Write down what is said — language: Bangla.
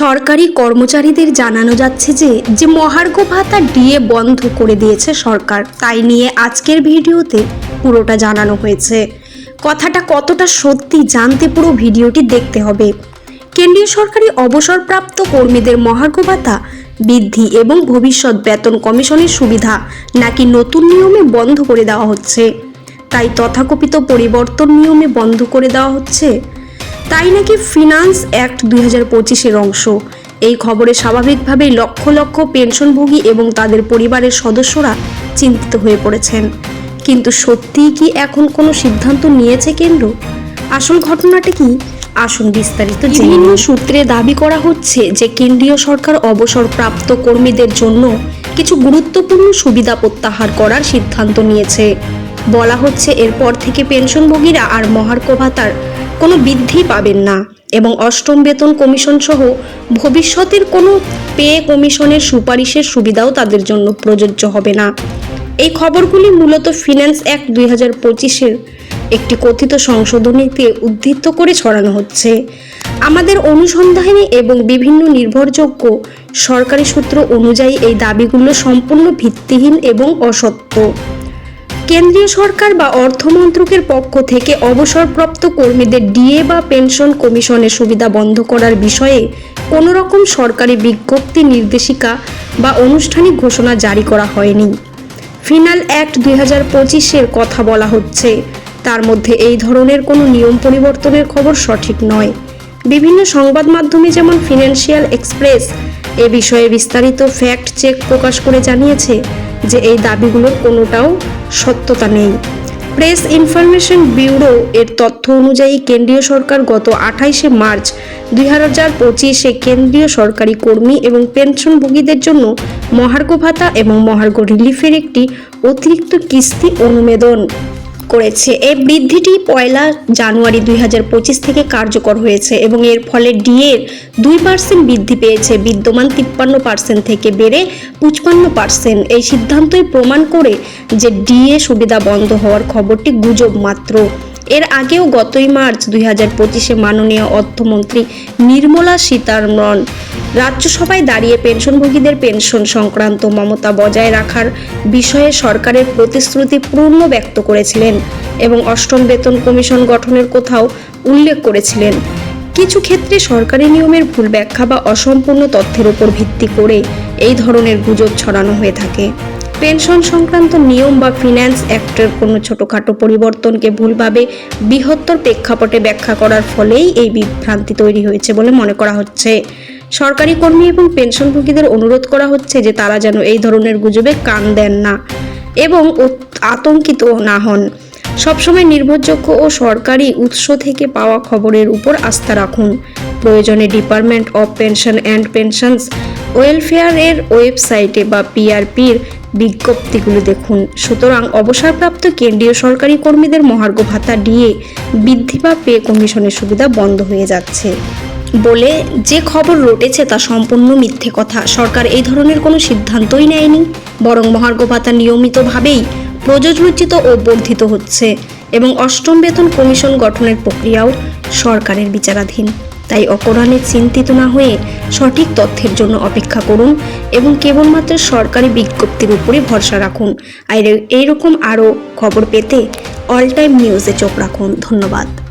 সরকারি কর্মচারীদের জানানো যাচ্ছে যে যে মহার্ঘ ভাতা ডিএ বন্ধ করে দিয়েছে সরকার। তাই নিয়ে আজকের ভিডিওতে পুরোটা জানানো হয়েছে। কথাটা কতটা সত্যি জানতে পুরো ভিডিওটি দেখতে হবে। কেন্দ্রীয় সরকারি অবসরপ্রাপ্ত কর্মীদের মহার্ঘ ভাতা বৃদ্ধি এবং ভবিষ্যৎ বেতন কমিশনের সুবিধা নাকি নতুন নিয়মে বন্ধ করে দেওয়া হচ্ছে? তাই তথাকথিত পরিবর্তন নিয়মে বন্ধ করে দেওয়া হচ্ছে তাই নাকি ফিনান্স অ্যাক্ট দুই হাজার পঁচিশের অংশ? এই খবরে স্বাভাবিকভাবেই লক্ষ লক্ষ পেনশনভোগী এবং তাদের পরিবারের সদস্যরা চিন্তিত হয়ে পড়েছেন। কিন্তু সত্যিই কি এখন কোনো সিদ্ধান্ত নিয়েছে কেন্দ্র? আসল ঘটনাটা কি? আসুন বিস্তারিত বিভিন্ন সূত্রে দাবি করা হচ্ছে যে কেন্দ্রীয় সরকার অবসরপ্রাপ্ত কর্মীদের জন্য কিছু গুরুত্বপূর্ণ সুবিধা প্রত্যাহার করার সিদ্ধান্ত নিয়েছে। বলা হচ্ছে এরপর থেকে পেনশনভোগীরা আর মহার্ঘ ভাতার কোনো বৃদ্ধি পাবেন না এবং অষ্টম বেতন কমিশন সহ ভবিষ্যতের কোনো পে কমিশনের সুপারিশের সুবিধাও তাদের জন্য প্রযোজ্য হবে না। এই খবরগুলি মূলত ফিন্যান্স অ্যাক্ট দুই হাজার পঁচিশের একটি কথিত সংশোধনীতে উদ্ধৃত করে ছড়ানো হচ্ছে। আমাদের অনুসন্ধানে এবং বিভিন্ন নির্ভরযোগ্য সরকারি সূত্র অনুযায়ী এই দাবিগুলো সম্পূর্ণ ভিত্তিহীন এবং অসত্য। কেন্দ্রীয় সরকার বা অর্থমন্ত্রকের পক্ষ থেকে অবসরপ্রাপ্ত কর্মীদের ডিএ বা পেনশন কমিশনের সুবিধা বন্ধ করার বিষয়ে কোনো রকম সরকারি বিজ্ঞপ্তি, নির্দেশিকা বা আনুষ্ঠানিক ঘোষণা জারি করা হয়নি। ফিনাল অ্যাক্ট দুই হাজার পঁচিশের কথা বলা হচ্ছে। তার মধ্যে এই ধরনের কোনো নিয়ম পরিবর্তনের খবর সঠিক নয়। বিভিন্ন সংবাদ মাধ্যমে যেমন ফিনান্সিয়াল এক্সপ্রেস এ বিষয়ে বিস্তারিত ফ্যাক্ট চেক প্রকাশ করে জানিয়েছে যে এই দাবিগুলোর কোনোটাও সত্যতা নেই। প্রেস ইনফরমেশন ব্যুরো এর তথ্য অনুযায়ী কেন্দ্রীয় সরকার গত আঠাইশে মার্চ দুই হাজার পঁচিশে কেন্দ্রীয় সরকারি কর্মী এবং পেনশনভোগীদের জন্য মহার্ঘ ভাতা এবং মহার্ঘ রিলিফের একটি অতিরিক্ত কিস্তি অনুমোদন। করেছে। এই বৃদ্ধিটি পয়লা জানুয়ারি দুই হাজার পঁচিশ থেকে কার্যকর হয়েছে এবং এর ফলে ডিএর দুই পার্সেন্ট বৃদ্ধি পেয়েছে। বিদ্যমান তিপ্পান্ন পার্সেন্ট থেকে বেড়ে পঁচপান্ন পার্সেন্ট এই সিদ্ধান্তই প্রমাণ করে যে ডিএ সুবিধা বন্ধ হওয়ার খবরটি গুজব মাত্র। এর আগেও গতই মার্চ দুই হাজার পঁচিশে মাননীয় অর্থমন্ত্রী নির্মলা সীতারমণ রাজ্যসভায় দাঁড়িয়ে পেনশনভোগীদের পেনশন সংক্রান্ত মমতা বজায় রাখার বিষয়ে সরকারের প্রতিশ্রুতি পূর্ণ ব্যক্ত করেছিলেন এবং অষ্টম বেতন কমিশন গঠনের কোথাও উল্লেখ করেছিলেন। কিছু ক্ষেত্রে সরকারি নিয়মের ভুল ব্যাখ্যা বা অসম্পূর্ণ তথ্যের উপর ভিত্তি করে এই ধরনের গুজব ছড়ানো হয়ে থাকে। পেনশন সংক্রান্ত নিয়ম বা ফিন্যান্স অ্যাক্টের কোনো ছোটোখাটো পরিবর্তনকে ভুলভাবে বৃহত্তর প্রেক্ষাপটে ব্যাখ্যা করার ফলেই এই বিভ্রান্তি তৈরি হয়েছে বলে মনে করা হচ্ছে। সরকারি কর্মী এবং পেনশনভোগীদের অনুরোধ করা হচ্ছে যে তারা যেন এই ধরনের গুজবে কান দেন না এবং আতঙ্কিত না হন। সবসময় নির্ভরযোগ্য ও সরকারি উৎস থেকে পাওয়া খবরের উপর আস্থা রাখুন। প্রয়োজনে department of pension and pensions ওয়েলফেয়ারের ওয়েবসাইটে বা পিআরপির বিজ্ঞপ্তিগুলো দেখুন। সুতরাং অবসরপ্রাপ্ত কেন্দ্রীয় সরকারি কর্মীদের মহার্ঘ ভাতা দিয়ে বৃদ্ধি বা পে কমিশনের সুবিধা বন্ধ হয়ে যাচ্ছে। বলে যে খবর রটেছে তা সম্পূর্ণ মিথ্যে কথা। সরকার এই ধরনের কোনো সিদ্ধান্তই নেয়নি। বরং মহার্ঘ ভাতা নিয়মিতভাবেই প্রযোজ্যিত ও বর্ধিত হচ্ছে এবং অষ্টম বেতন কমিশন গঠনের প্রক্রিয়াও সরকারের বিচারাধীন। তাই অপরাণে চিন্তিত না হয়ে সঠিক তথ্যের জন্য অপেক্ষা করুন এবং কেবলমাত্র সরকারি বিজ্ঞপ্তির উপরে ভরসা রাখুন। আর এইরকম আরও খবর পেতে অল টাইম নিউজে চোখ রাখুন। ধন্যবাদ।